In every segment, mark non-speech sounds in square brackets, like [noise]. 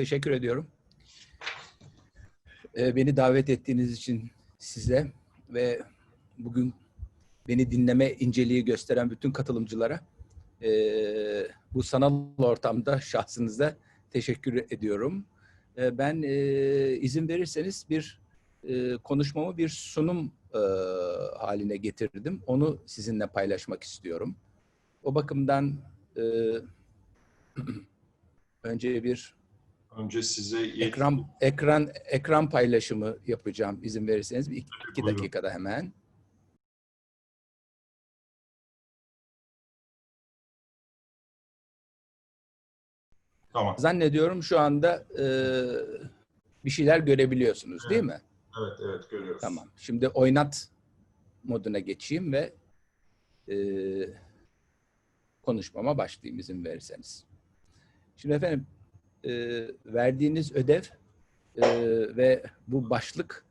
teşekkür ediyorum. Ee, beni davet ettiğiniz için size ve bugün beni dinleme inceliği gösteren bütün katılımcılara e, bu sanal ortamda şahsınıza teşekkür ediyorum. E, ben e, izin verirseniz bir e, konuşmamı bir sunum e, haline getirdim. Onu sizinle paylaşmak istiyorum. O bakımdan e, [clears throat] önce bir Önce size ekran ekran ekran paylaşımı yapacağım izin verirseniz bir iki, iki buyurun. dakikada hemen. Tamam. Zannediyorum şu anda e, bir şeyler görebiliyorsunuz değil mi? Evet, evet görüyoruz. Tamam. Şimdi oynat moduna geçeyim ve e, konuşmama başlayayım izin verirseniz. Şimdi efendim e, verdiğiniz ödev e, ve bu başlık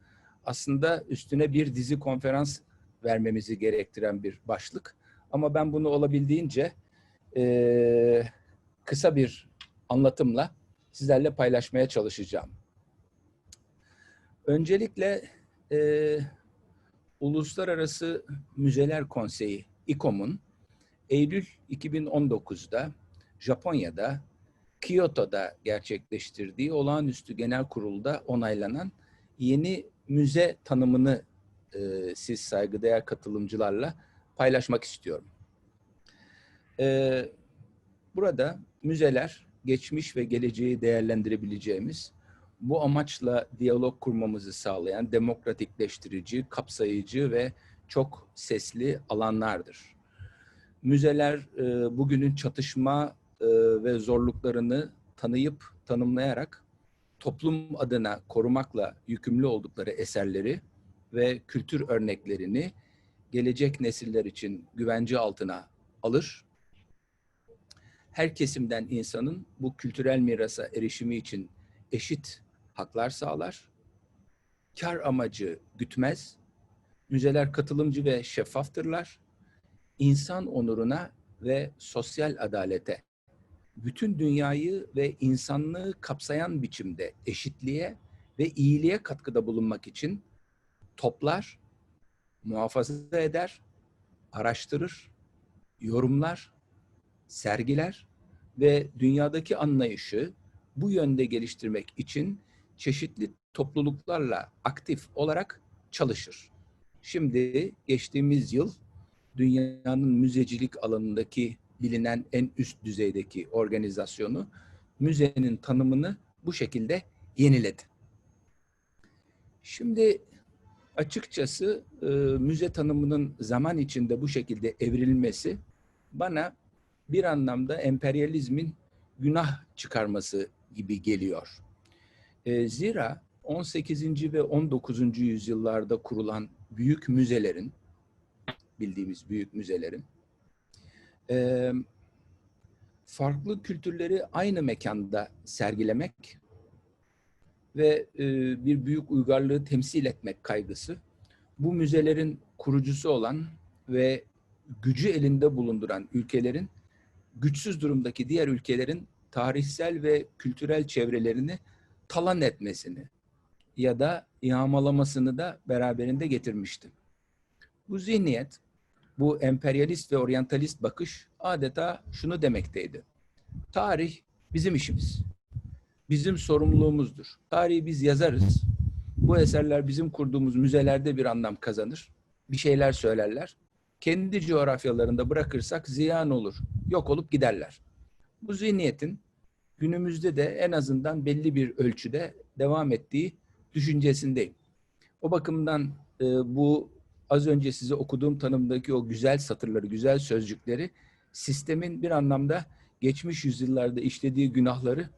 aslında üstüne bir dizi konferans vermemizi gerektiren bir başlık. Ama ben bunu olabildiğince e, kısa bir anlatımla sizlerle paylaşmaya çalışacağım. Öncelikle e, Uluslararası Müzeler Konseyi İKOM'un Eylül 2019'da Japonya'da Kyoto'da gerçekleştirdiği olağanüstü genel kurulda onaylanan yeni müze tanımını e, siz saygıdeğer katılımcılarla paylaşmak istiyorum. E, burada müzeler geçmiş ve geleceği değerlendirebileceğimiz bu amaçla diyalog kurmamızı sağlayan demokratikleştirici, kapsayıcı ve çok sesli alanlardır. Müzeler e, bugünün çatışma e, ve zorluklarını tanıyıp tanımlayarak toplum adına korumakla yükümlü oldukları eserleri ve kültür örneklerini gelecek nesiller için güvence altına alır. Her kesimden insanın bu kültürel mirasa erişimi için eşit haklar sağlar. Kar amacı gütmez. Müzeler katılımcı ve şeffaftırlar. İnsan onuruna ve sosyal adalete, bütün dünyayı ve insanlığı kapsayan biçimde eşitliğe ve iyiliğe katkıda bulunmak için toplar, muhafaza eder, araştırır, yorumlar, sergiler ve dünyadaki anlayışı bu yönde geliştirmek için çeşitli topluluklarla aktif olarak çalışır. Şimdi geçtiğimiz yıl dünyanın müzecilik alanındaki bilinen en üst düzeydeki organizasyonu müzenin tanımını bu şekilde yeniledi. Şimdi açıkçası e, müze tanımının zaman içinde bu şekilde evrilmesi bana bir anlamda emperyalizmin günah çıkarması gibi geliyor. E, zira 18. ve 19. yüzyıllarda kurulan büyük müzelerin, bildiğimiz büyük müzelerin, e, farklı kültürleri aynı mekanda sergilemek ve e, bir büyük uygarlığı temsil etmek kaygısı, bu müzelerin kurucusu olan ve gücü elinde bulunduran ülkelerin güçsüz durumdaki diğer ülkelerin tarihsel ve kültürel çevrelerini talan etmesini ya da yağmalamasını da beraberinde getirmişti. Bu zihniyet, bu emperyalist ve oryantalist bakış adeta şunu demekteydi. Tarih bizim işimiz. Bizim sorumluluğumuzdur. Tarihi biz yazarız. Bu eserler bizim kurduğumuz müzelerde bir anlam kazanır. Bir şeyler söylerler. Kendi coğrafyalarında bırakırsak ziyan olur. Yok olup giderler. Bu zihniyetin günümüzde de en azından belli bir ölçüde devam ettiği düşüncesindeyim. O bakımdan e, bu az önce size okuduğum tanımdaki o güzel satırları, güzel sözcükleri sistemin bir anlamda geçmiş yüzyıllarda işlediği günahları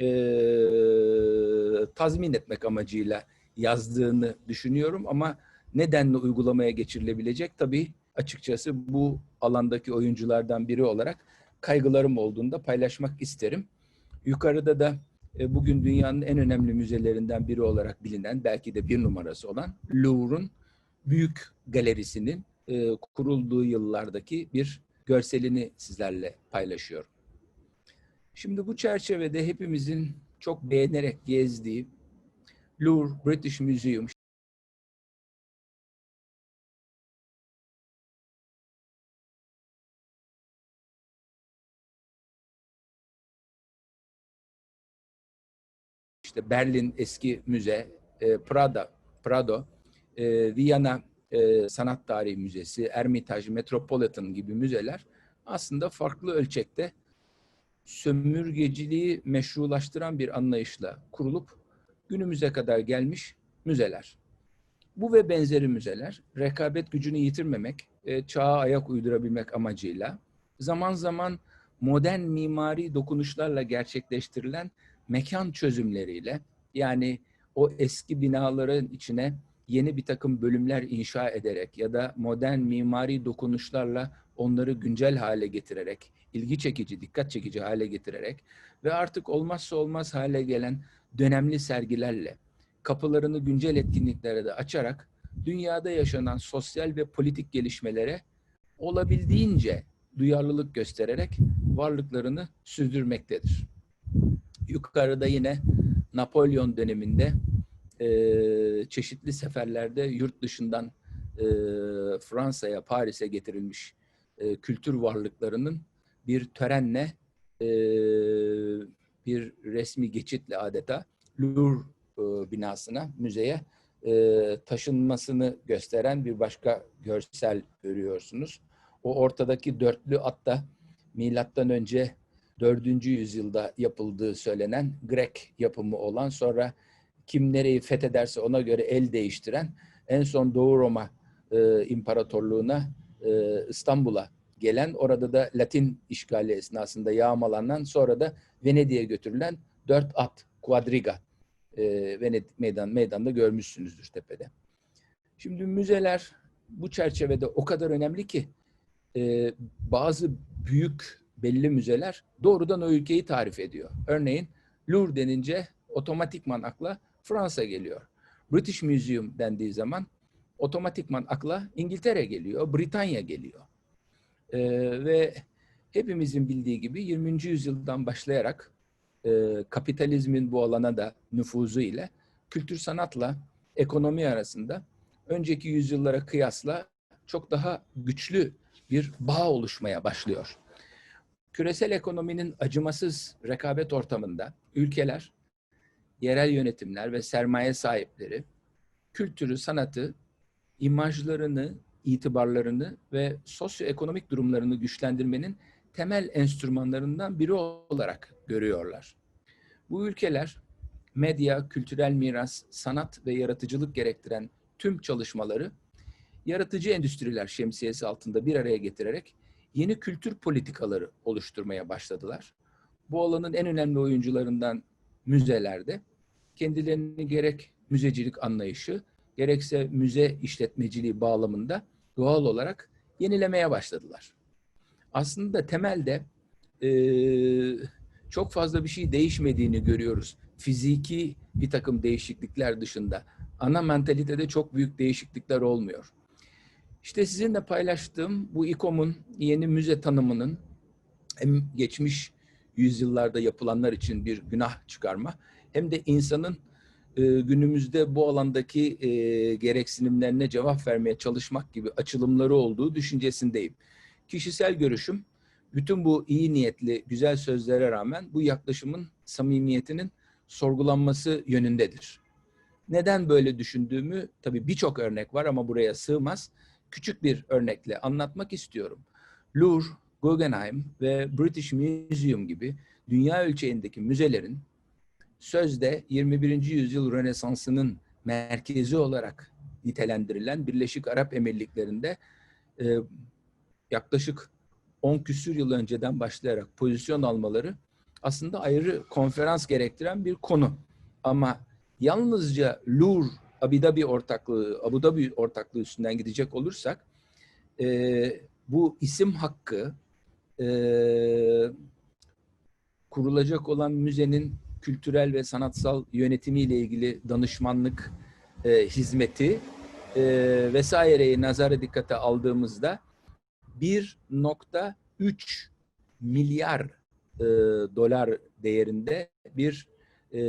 e, tazmin etmek amacıyla yazdığını düşünüyorum ama nedenle uygulamaya geçirilebilecek tabii açıkçası bu alandaki oyunculardan biri olarak kaygılarım olduğunda paylaşmak isterim. Yukarıda da e, bugün dünyanın en önemli müzelerinden biri olarak bilinen, belki de bir numarası olan Louvre'un büyük galerisinin e, kurulduğu yıllardaki bir görselini sizlerle paylaşıyorum. Şimdi bu çerçevede hepimizin çok beğenerek gezdiği Louvre British Museum, işte Berlin Eski Müze, e, Prada, Prado, e, Viyana e, Sanat Tarihi Müzesi, Ermitage, Metropolitan gibi müzeler aslında farklı ölçekte sömürgeciliği meşrulaştıran bir anlayışla kurulup günümüze kadar gelmiş müzeler. Bu ve benzeri müzeler rekabet gücünü yitirmemek, e, çağa ayak uydurabilmek amacıyla zaman zaman modern mimari dokunuşlarla gerçekleştirilen mekan çözümleriyle yani o eski binaların içine yeni bir takım bölümler inşa ederek ya da modern mimari dokunuşlarla onları güncel hale getirerek, ilgi çekici, dikkat çekici hale getirerek ve artık olmazsa olmaz hale gelen dönemli sergilerle kapılarını güncel etkinliklere de açarak dünyada yaşanan sosyal ve politik gelişmelere olabildiğince duyarlılık göstererek varlıklarını sürdürmektedir. Yukarıda yine Napolyon döneminde e, çeşitli seferlerde yurt dışından e, Fransa'ya, Paris'e getirilmiş e, kültür varlıklarının bir törenle e, bir resmi geçitle adeta Louvre e, binasına, müzeye e, taşınmasını gösteren bir başka görsel görüyorsunuz. O ortadaki dörtlü atta milattan önce 4. yüzyılda yapıldığı söylenen Grek yapımı olan sonra kim nereyi fethederse ona göre el değiştiren en son Doğu Roma e, İmparatorluğu'na e, İstanbul'a gelen orada da Latin işgali esnasında yağmalanan sonra da Venedik'e götürülen dört at quadriga e, Venedik meydan meydanda görmüşsünüzdür tepede. Şimdi müzeler bu çerçevede o kadar önemli ki e, bazı büyük belli müzeler doğrudan o ülkeyi tarif ediyor. Örneğin Louvre denince otomatikman akla Fransa geliyor. British Museum dendiği zaman otomatikman akla İngiltere geliyor, Britanya geliyor. Ee, ve hepimizin bildiği gibi 20. yüzyıldan başlayarak e, kapitalizmin bu alana da nüfuzu ile kültür sanatla ekonomi arasında önceki yüzyıllara kıyasla çok daha güçlü bir bağ oluşmaya başlıyor. Küresel ekonominin acımasız rekabet ortamında ülkeler, yerel yönetimler ve sermaye sahipleri kültürü, sanatı, imajlarını, itibarlarını ve sosyoekonomik durumlarını güçlendirmenin temel enstrümanlarından biri olarak görüyorlar. Bu ülkeler medya, kültürel miras, sanat ve yaratıcılık gerektiren tüm çalışmaları yaratıcı endüstriler şemsiyesi altında bir araya getirerek yeni kültür politikaları oluşturmaya başladılar. Bu alanın en önemli oyuncularından müzelerde kendilerini gerek müzecilik anlayışı gerekse müze işletmeciliği bağlamında doğal olarak yenilemeye başladılar. Aslında temelde e, çok fazla bir şey değişmediğini görüyoruz. Fiziki bir takım değişiklikler dışında. Ana mentalitede çok büyük değişiklikler olmuyor. İşte sizinle paylaştığım bu İKOM'un yeni müze tanımının hem geçmiş yüzyıllarda yapılanlar için bir günah çıkarma hem de insanın e, günümüzde bu alandaki e, gereksinimlerine cevap vermeye çalışmak gibi açılımları olduğu düşüncesindeyim. Kişisel görüşüm bütün bu iyi niyetli güzel sözlere rağmen bu yaklaşımın samimiyetinin sorgulanması yönündedir. Neden böyle düşündüğümü tabii birçok örnek var ama buraya sığmaz. Küçük bir örnekle anlatmak istiyorum. Louvre, Guggenheim ve British Museum gibi dünya ölçeğindeki müzelerin sözde 21. yüzyıl Rönesansı'nın merkezi olarak nitelendirilen Birleşik Arap Emirlikleri'nde e, yaklaşık 10 küsür yıl önceden başlayarak pozisyon almaları aslında ayrı konferans gerektiren bir konu. Ama yalnızca Louvre, Abu Dhabi ortaklığı, Abu Dhabi ortaklığı üstünden gidecek olursak e, bu isim hakkı e, kurulacak olan müzenin kültürel ve sanatsal yönetimiyle ilgili danışmanlık e, hizmeti e, vesaireyi nazara dikkate aldığımızda 1.3 milyar e, dolar değerinde bir e,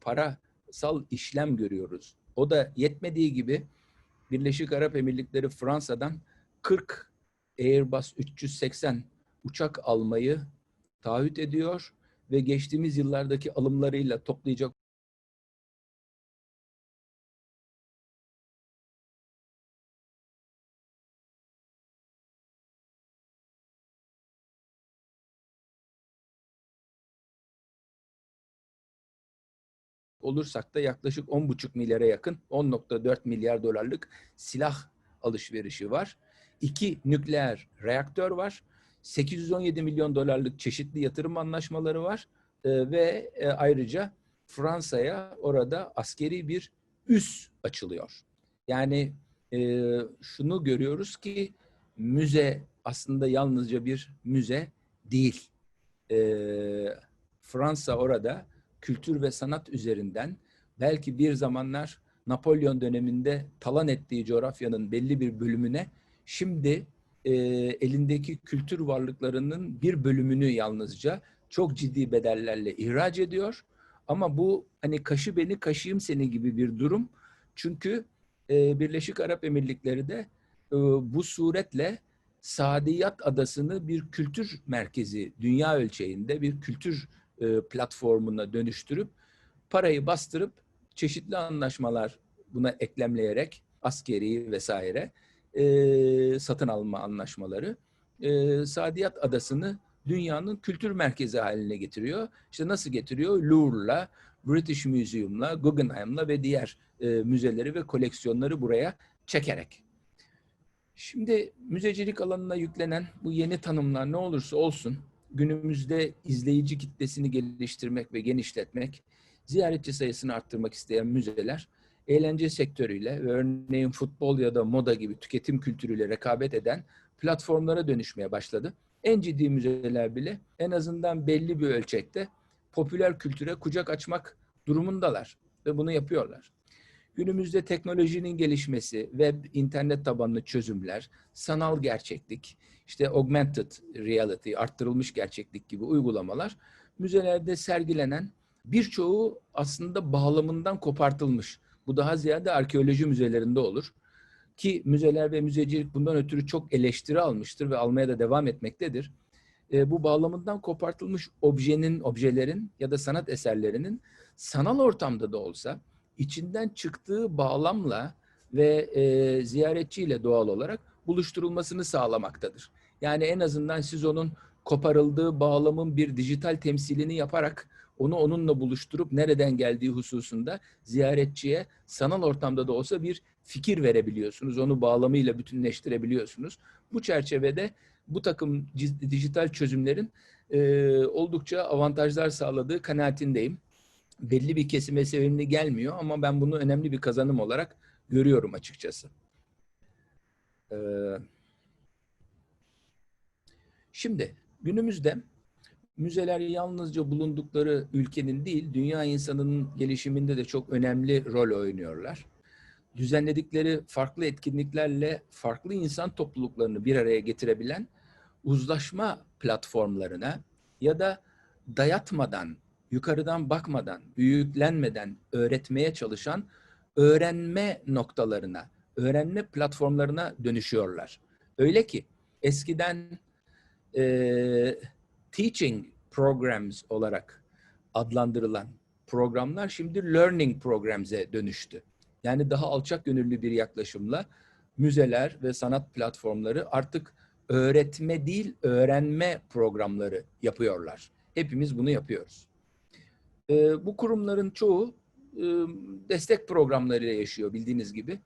parasal işlem görüyoruz. O da yetmediği gibi Birleşik Arap Emirlikleri Fransa'dan 40 Airbus 380 uçak almayı taahhüt ediyor ve geçtiğimiz yıllardaki alımlarıyla toplayacak olursak da yaklaşık 10,5 milyara yakın 10.4 milyar dolarlık silah alışverişi var. İki nükleer reaktör var. 817 milyon dolarlık çeşitli yatırım anlaşmaları var. Ee, ve e, ayrıca Fransa'ya orada askeri bir üs açılıyor. Yani e, şunu görüyoruz ki müze aslında yalnızca bir müze değil. E, Fransa orada kültür ve sanat üzerinden belki bir zamanlar Napolyon döneminde talan ettiği coğrafyanın belli bir bölümüne şimdi e, elindeki kültür varlıklarının bir bölümünü yalnızca çok ciddi bedellerle ihraç ediyor. Ama bu hani kaşı beni kaşıyım seni gibi bir durum. Çünkü e, Birleşik Arap Emirlikleri de e, bu suretle Saadiyat Adası'nı bir kültür merkezi, dünya ölçeğinde bir kültür e, platformuna dönüştürüp parayı bastırıp çeşitli anlaşmalar buna eklemleyerek askeri vesaire e, satın alma anlaşmaları e, Saadiyat Adası'nı dünyanın kültür merkezi haline getiriyor. İşte nasıl getiriyor? Louvre'la, British Museum'la, Guggenheim'la ve diğer e, müzeleri ve koleksiyonları buraya çekerek. Şimdi müzecilik alanına yüklenen bu yeni tanımlar ne olursa olsun günümüzde izleyici kitlesini geliştirmek ve genişletmek, ziyaretçi sayısını arttırmak isteyen müzeler eğlence sektörüyle ve örneğin futbol ya da moda gibi tüketim kültürüyle rekabet eden platformlara dönüşmeye başladı. En ciddi müzeler bile en azından belli bir ölçekte popüler kültüre kucak açmak durumundalar ve bunu yapıyorlar. Günümüzde teknolojinin gelişmesi, web, internet tabanlı çözümler, sanal gerçeklik, işte augmented reality, arttırılmış gerçeklik gibi uygulamalar müzelerde sergilenen birçoğu aslında bağlamından kopartılmış. Bu daha ziyade arkeoloji müzelerinde olur. Ki müzeler ve müzecilik bundan ötürü çok eleştiri almıştır ve almaya da devam etmektedir. E, bu bağlamından kopartılmış objenin, objelerin ya da sanat eserlerinin sanal ortamda da olsa içinden çıktığı bağlamla ve e, ziyaretçiyle doğal olarak buluşturulmasını sağlamaktadır. Yani en azından siz onun koparıldığı bağlamın bir dijital temsilini yaparak onu onunla buluşturup nereden geldiği hususunda ziyaretçiye sanal ortamda da olsa bir fikir verebiliyorsunuz. Onu bağlamıyla bütünleştirebiliyorsunuz. Bu çerçevede bu takım dijital çözümlerin e, oldukça avantajlar sağladığı kanaatindeyim. Belli bir kesime sevimli gelmiyor ama ben bunu önemli bir kazanım olarak görüyorum açıkçası. Ee, şimdi günümüzde müzeler yalnızca bulundukları ülkenin değil, dünya insanının gelişiminde de çok önemli rol oynuyorlar. Düzenledikleri farklı etkinliklerle farklı insan topluluklarını bir araya getirebilen uzlaşma platformlarına ya da dayatmadan, yukarıdan bakmadan, büyüklenmeden öğretmeye çalışan öğrenme noktalarına, öğrenme platformlarına dönüşüyorlar. Öyle ki eskiden e, teaching programs olarak adlandırılan programlar şimdi learning programs'e dönüştü. Yani daha alçak gönüllü bir yaklaşımla müzeler ve sanat platformları artık öğretme değil öğrenme programları yapıyorlar. Hepimiz bunu yapıyoruz. E, bu kurumların çoğu e, destek programlarıyla yaşıyor bildiğiniz gibi.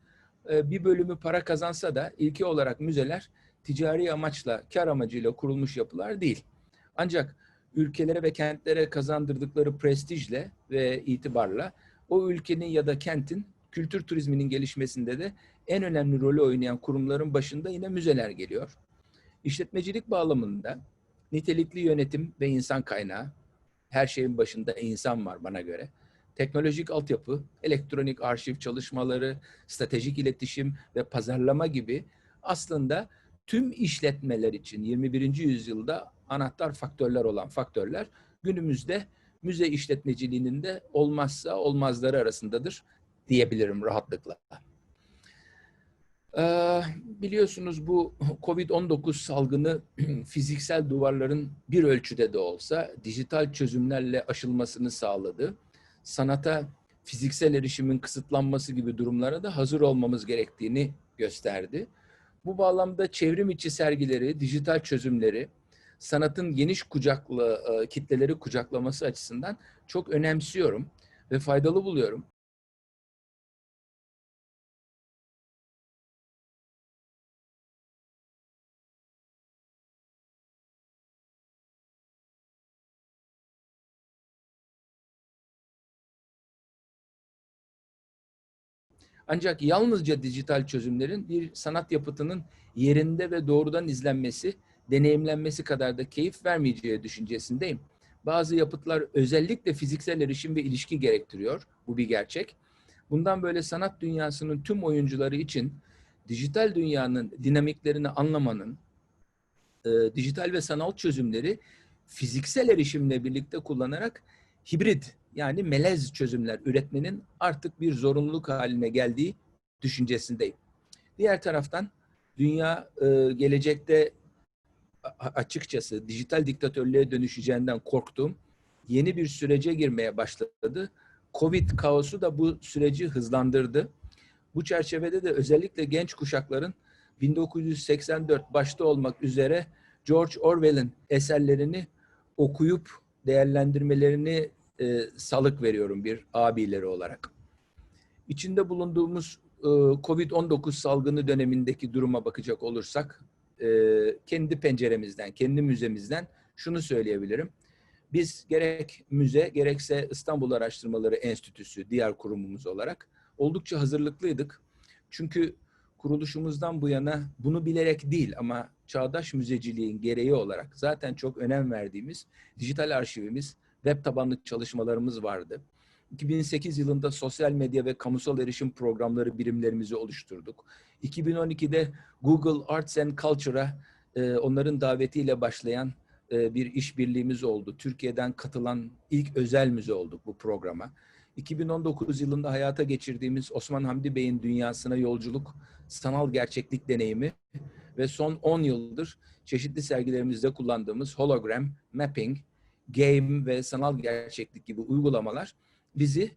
E, bir bölümü para kazansa da ilki olarak müzeler ticari amaçla, kar amacıyla kurulmuş yapılar değil. Ancak ülkelere ve kentlere kazandırdıkları prestijle ve itibarla o ülkenin ya da kentin kültür turizminin gelişmesinde de en önemli rolü oynayan kurumların başında yine müzeler geliyor. İşletmecilik bağlamında nitelikli yönetim ve insan kaynağı, her şeyin başında insan var bana göre. Teknolojik altyapı, elektronik arşiv çalışmaları, stratejik iletişim ve pazarlama gibi aslında tüm işletmeler için 21. yüzyılda anahtar faktörler olan faktörler günümüzde müze işletmeciliğinin de olmazsa olmazları arasındadır diyebilirim rahatlıkla. Ee, biliyorsunuz bu COVID-19 salgını [clears throat] fiziksel duvarların bir ölçüde de olsa dijital çözümlerle aşılmasını sağladı. Sanata fiziksel erişimin kısıtlanması gibi durumlara da hazır olmamız gerektiğini gösterdi. Bu bağlamda çevrim içi sergileri, dijital çözümleri, sanatın geniş kucaklı e, kitleleri kucaklaması açısından çok önemsiyorum ve faydalı buluyorum. Ancak yalnızca dijital çözümlerin bir sanat yapıtının yerinde ve doğrudan izlenmesi, deneyimlenmesi kadar da keyif vermeyeceği düşüncesindeyim. Bazı yapıtlar özellikle fiziksel erişim ve ilişki gerektiriyor. Bu bir gerçek. Bundan böyle sanat dünyasının tüm oyuncuları için dijital dünyanın dinamiklerini anlamanın, e, dijital ve sanal çözümleri fiziksel erişimle birlikte kullanarak hibrit yani melez çözümler üretmenin artık bir zorunluluk haline geldiği düşüncesindeyim. Diğer taraftan dünya e, gelecekte açıkçası dijital diktatörlüğe dönüşeceğinden korktuğum yeni bir sürece girmeye başladı. Covid kaosu da bu süreci hızlandırdı. Bu çerçevede de özellikle genç kuşakların 1984 başta olmak üzere George Orwell'in eserlerini okuyup değerlendirmelerini e, salık veriyorum bir abileri olarak. İçinde bulunduğumuz e, Covid-19 salgını dönemindeki duruma bakacak olursak e, kendi penceremizden, kendi müzemizden şunu söyleyebilirim. Biz gerek müze gerekse İstanbul Araştırmaları Enstitüsü diğer kurumumuz olarak oldukça hazırlıklıydık. Çünkü kuruluşumuzdan bu yana bunu bilerek değil ama çağdaş müzeciliğin gereği olarak zaten çok önem verdiğimiz dijital arşivimiz, web tabanlı çalışmalarımız vardı. 2008 yılında sosyal medya ve kamusal erişim programları birimlerimizi oluşturduk. 2012'de Google Arts and Culture'a e, onların davetiyle başlayan e, bir işbirliğimiz oldu. Türkiye'den katılan ilk özel müze olduk bu programa. 2019 yılında hayata geçirdiğimiz Osman Hamdi Bey'in dünyasına yolculuk, sanal gerçeklik deneyimi ve son 10 yıldır çeşitli sergilerimizde kullandığımız hologram, mapping, game ve sanal gerçeklik gibi uygulamalar bizi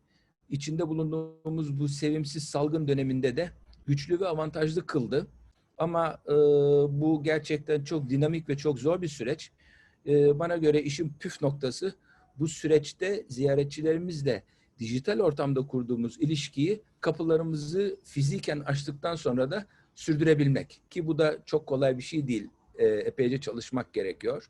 içinde bulunduğumuz bu sevimsiz salgın döneminde de güçlü ve avantajlı kıldı. Ama e, bu gerçekten çok dinamik ve çok zor bir süreç. E, bana göre işin püf noktası bu süreçte ziyaretçilerimizle dijital ortamda kurduğumuz ilişkiyi kapılarımızı fiziken açtıktan sonra da sürdürebilmek. Ki bu da çok kolay bir şey değil. E, epeyce çalışmak gerekiyor.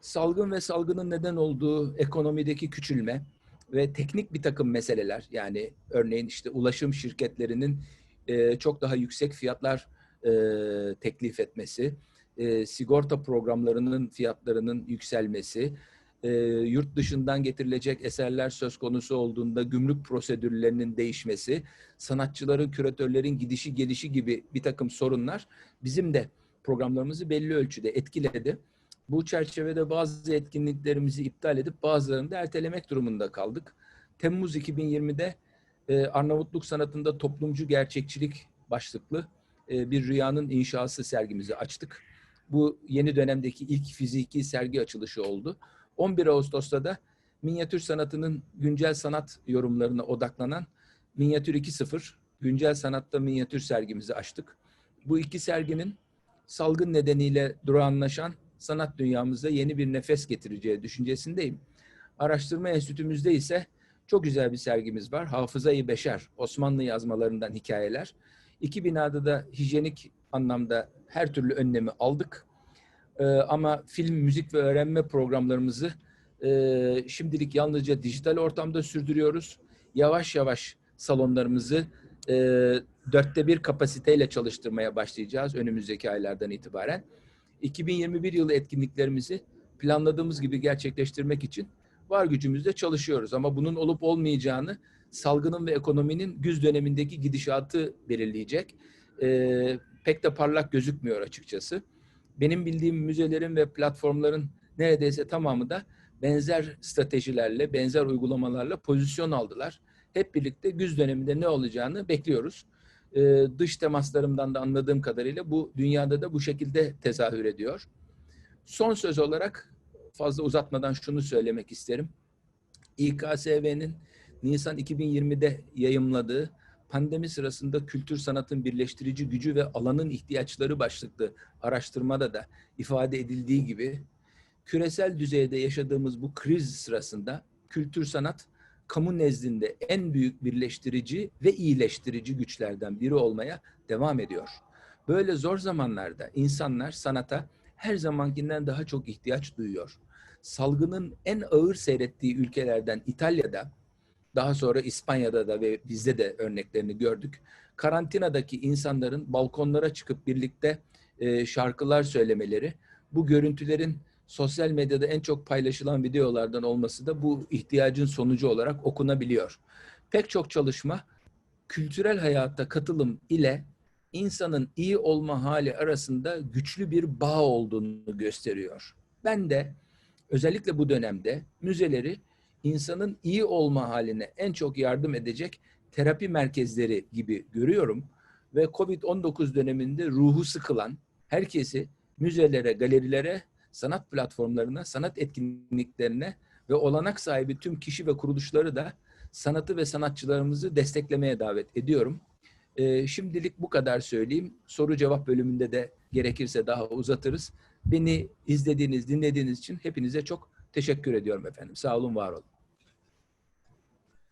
Salgın ve salgının neden olduğu ekonomideki küçülme ve teknik bir takım meseleler yani örneğin işte ulaşım şirketlerinin e, çok daha yüksek fiyatlar e, teklif etmesi, e, sigorta programlarının fiyatlarının yükselmesi, e, yurt dışından getirilecek eserler söz konusu olduğunda gümrük prosedürlerinin değişmesi, sanatçıların, küratörlerin gidişi gelişi gibi bir takım sorunlar bizim de programlarımızı belli ölçüde etkiledi. Bu çerçevede bazı etkinliklerimizi iptal edip bazılarını da ertelemek durumunda kaldık. Temmuz 2020'de e, Arnavutluk sanatında toplumcu gerçekçilik başlıklı e, bir rüyanın inşası sergimizi açtık. Bu yeni dönemdeki ilk fiziki sergi açılışı oldu. 11 Ağustos'ta da minyatür sanatının güncel sanat yorumlarına odaklanan Minyatür 2.0 güncel sanatta minyatür sergimizi açtık. Bu iki serginin salgın nedeniyle durağanlaşan sanat dünyamıza yeni bir nefes getireceği düşüncesindeyim. Araştırma enstitümüzde ise çok güzel bir sergimiz var. Hafızayı Beşer, Osmanlı yazmalarından hikayeler. İki binada da hijyenik anlamda her türlü önlemi aldık. Ee, ama film, müzik ve öğrenme programlarımızı e, şimdilik yalnızca dijital ortamda sürdürüyoruz. Yavaş yavaş salonlarımızı e, dörtte bir kapasiteyle çalıştırmaya başlayacağız önümüzdeki aylardan itibaren. 2021 yılı etkinliklerimizi planladığımız gibi gerçekleştirmek için var gücümüzle çalışıyoruz. Ama bunun olup olmayacağını salgının ve ekonominin güz dönemindeki gidişatı belirleyecek. Ee, pek de parlak gözükmüyor açıkçası. Benim bildiğim müzelerin ve platformların neredeyse tamamı da benzer stratejilerle, benzer uygulamalarla pozisyon aldılar. Hep birlikte güz döneminde ne olacağını bekliyoruz. Ee, dış temaslarımdan da anladığım kadarıyla bu dünyada da bu şekilde tezahür ediyor. Son söz olarak fazla uzatmadan şunu söylemek isterim. İKSV'nin Nisan 2020'de yayımladığı pandemi sırasında kültür sanatın birleştirici gücü ve alanın ihtiyaçları başlıklı araştırmada da ifade edildiği gibi küresel düzeyde yaşadığımız bu kriz sırasında kültür sanat kamu nezdinde en büyük birleştirici ve iyileştirici güçlerden biri olmaya devam ediyor. Böyle zor zamanlarda insanlar sanata her zamankinden daha çok ihtiyaç duyuyor. Salgının en ağır seyrettiği ülkelerden İtalya'da, daha sonra İspanya'da da ve bizde de örneklerini gördük. Karantinadaki insanların balkonlara çıkıp birlikte şarkılar söylemeleri, bu görüntülerin sosyal medyada en çok paylaşılan videolardan olması da bu ihtiyacın sonucu olarak okunabiliyor. Pek çok çalışma kültürel hayatta katılım ile insanın iyi olma hali arasında güçlü bir bağ olduğunu gösteriyor. Ben de özellikle bu dönemde müzeleri insanın iyi olma haline en çok yardım edecek terapi merkezleri gibi görüyorum ve Covid-19 döneminde ruhu sıkılan herkesi müzelere, galerilere, sanat platformlarına, sanat etkinliklerine ve olanak sahibi tüm kişi ve kuruluşları da sanatı ve sanatçılarımızı desteklemeye davet ediyorum. Ee, şimdilik bu kadar söyleyeyim. Soru cevap bölümünde de gerekirse daha uzatırız. Beni izlediğiniz, dinlediğiniz için hepinize çok teşekkür ediyorum efendim. Sağ olun, var olun.